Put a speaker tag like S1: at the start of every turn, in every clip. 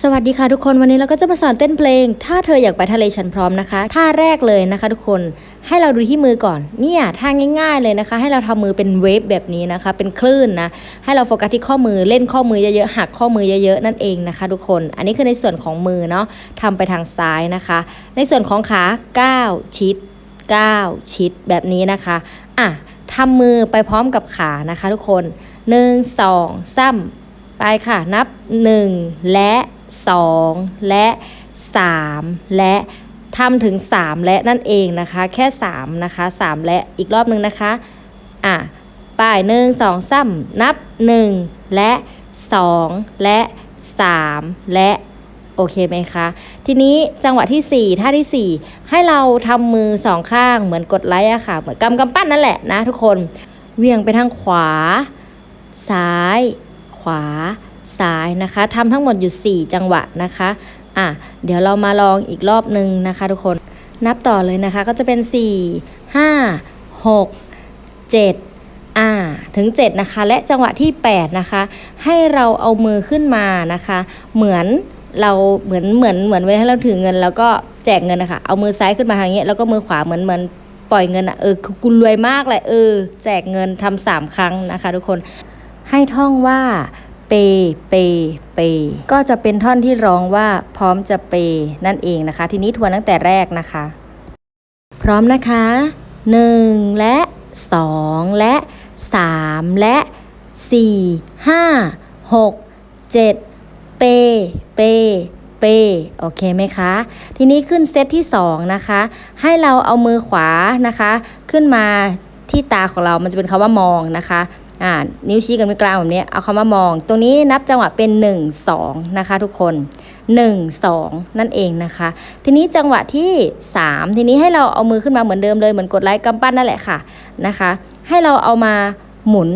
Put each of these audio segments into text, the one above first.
S1: สวัสดีค่ะทุกคนวันนี้เราก็จะมาสอนเต้นเพลง ถ้าเธออยากไปทะเลฉันพร้อมนะคะท่าแรกเลยนะคะ ทุกคนให้เราดูที่มือก่อนเนี่ยท่าง่าย ๆเลยนะคะ ให้เราทำมือเป็นเวฟแบบนี้นะคะ เป็นคลื่นนะให้เราโฟกัสที่ข้อมือเล่นข้อมือเยอะๆหักข้อมือเยอะๆนั่นเองนะคะ ทุกคนอันนี้คือในส่วนของมือเนาะทำไปทางซ้ายนะคะ ในส่วนของขาก้าวชิดก้าวชิดแบบนี้นะคะอะทำมือไปพร้อมกับขานะคะ ทุกคนหนึ่งสองซ้ำไปค่ะนับ 1 และ 2 และ 3 และทำถึง 3 และนั่นเองนะคะ แค่ 3 นะคะ 3 และอีกรอบหนึ่งนะคะ อะป้ายหนึ่งสองซ้ำนับ 1 และ 2 และ 3 และโอเคไหมคะ ทีนี้จังหวะที่ 4 ท่าที่ 4 ให้เราทำมือสองข้างเหมือนกดไลค์อะค่ะ เหมือนกำกำปั้นนั่นแหละนะทุกคน เวียงไปทางขวา ซ้าย ขวา ซ้ายนะคะทำทั้งหมดอยู่ 4 จังหวะนะคะอะเดี๋ยวเรามาลองอีกรอบหนึ่งนะคะ ทุกคนนับต่อเลยนะคะก็จะเป็น 4 5 6 7อ่าถึง 7 นะคะ และจังหวะที่ 8 นะคะ ให้เราเอามือขึ้นมานะคะ เหมือนเราเหมือนเหมือนเหมือนเวลาเราถือเงิน แล้วก็แจกเงินนะคะเอามือซ้ายขึ้นมาทางนี้แล้วก็มือขวาเหมือนเหมือนปล่อยเงินอะเออคือกูรวยมากเลยเออ แจกเงินทำสามครั้งนะคะ ทุกคนให้ท่องว่า เป เป เป ก็จะเป็นท่อนที่ร้องว่าพร้อมจะเป นั่นเองนะคะ ทีนี้ทวนตั้งแต่แรกนะคะ พร้อมนะคะ 1 และ 2 และ 3 และ 4 5 6 7 เป เป เป โอเคไหมคะ ทีนี้ขึ้นเซตที่ 2 นะคะ ให้เราเอามือขวานะคะ ขึ้นมาที่ตาของเรามันจะเป็นคำว่ามองนะคะ อ่านิ้วชี้กับนิ้วกลางแบบนี้เอาคำว่ามอง ตรงนี้นับจังหวะเป็น 1 2 นะคะ ทุกคน 1 2 นั่นเองนะคะ ทีนี้จังหวะที่ 3 ทีนี้ให้เราเอามือขึ้นมาเหมือนเดิมเลยเหมือนกดไลค์กำปั้นนั่นแหละค่ะนะคะ ให้เราเอามาหมุน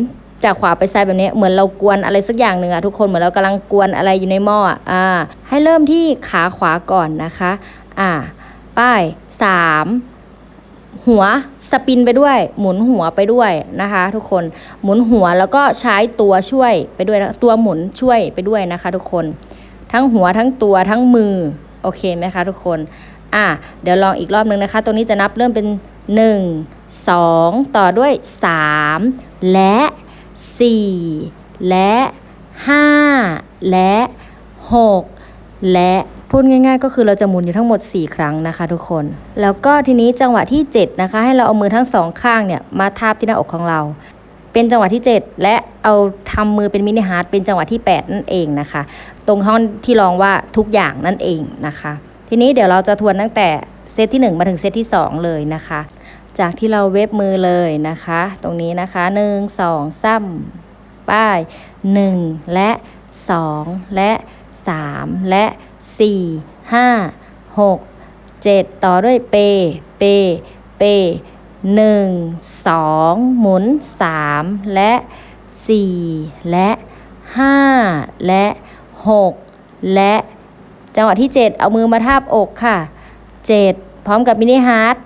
S1: จากขวาไปซ้ายแบบนี้เหมือนเรากวนอะไรสักอย่างหนึ่งอะทุกคนเหมือนเรากำลังกวนอะไรอยู่ในหม้ออะอ่าให้เริ่มที่ขาขวาก่อนนะคะ อ่า ป้ายสาม หัวสปินไปด้วย หมุนหัวไปด้วยนะคะ ทุกคนหมุนหัวแล้วก็ใช้ตัวช่วยไปด้วยตัวหมุนช่วยไปด้วยนะคะ ทุกคนทั้งหัวทั้งตัวทั้งมือโอเคไหมคะ ทุกคนอะเดี๋ยวลองอีกรอบนึงนะคะ ตรงนี้จะนับเริ่มเป็น 1 2 ต่อด้วย 3 และ 4 และ 5 และ 6 และ พูดง่ายๆ ก็คือเราจะหมุนอยู่ทั้งหมด 4 ครั้งนะคะ ทุกคน แล้วก็ทีนี้จังหวะที่ 7 นะคะ ให้เราเอามือทั้งสองข้างเนี่ยมาทาบที่หน้าอกของเรา เป็นจังหวะที่ 7 และเอาทำมือเป็นมินิฮาร์ดเป็นจังหวะที่ 8 นั่นเองนะคะ ตรงท่อนที่รองว่าทุกอย่างนั่นเองนะคะ ทีนี้เดี๋ยวเราจะทวนตั้งแต่เซตที่ 1 มาถึงเซตที่ 2 เลยนะคะ จากที่เราเว็บมือเลยนะคะ ตรงนี้นะคะ 1 2ซ้ำป้าย 1 และ 2 และ 3 และ 4 5 6 7 ต่อด้วยเป เป เป 1 2 หมุน 3 และ 4 และ 5 และ 6 และ จังหวะที่ 7 เอามือมาทาบอกค่ะ 7 พร้อมกับมินิฮาร์ด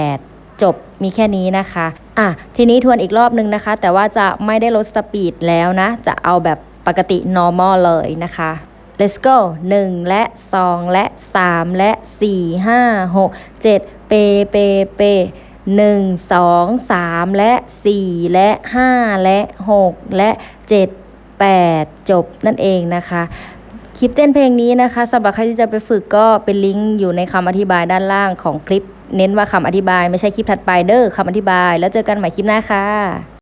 S1: 8 จบมีแค่นี้นะคะอะทีนี้ทวนอีกรอบนึงนะคะ แต่ว่าจะไม่ได้ลดสปีดแล้วนะ จะเอาแบบปกติ normal เลยนะคะ let's go 1 และ 2 และ 3 และ 4 5 6 7 เป เป เป1 2 3และ4และ5และ6และ7 8จบนั่นเองนะคะ คลิปเต้นเพลงนี้นะคะสำหรับใครที่จะไปฝึกก็เป็นลิงก์อยู่ในคำอธิบายด้านล่างของคลิป เน้นว่าคำอธิบายไม่ใช่คลิปถัดไปเด้อคำอธิบาย แล้วเจอกันใหม่คลิปหน้าค่ะ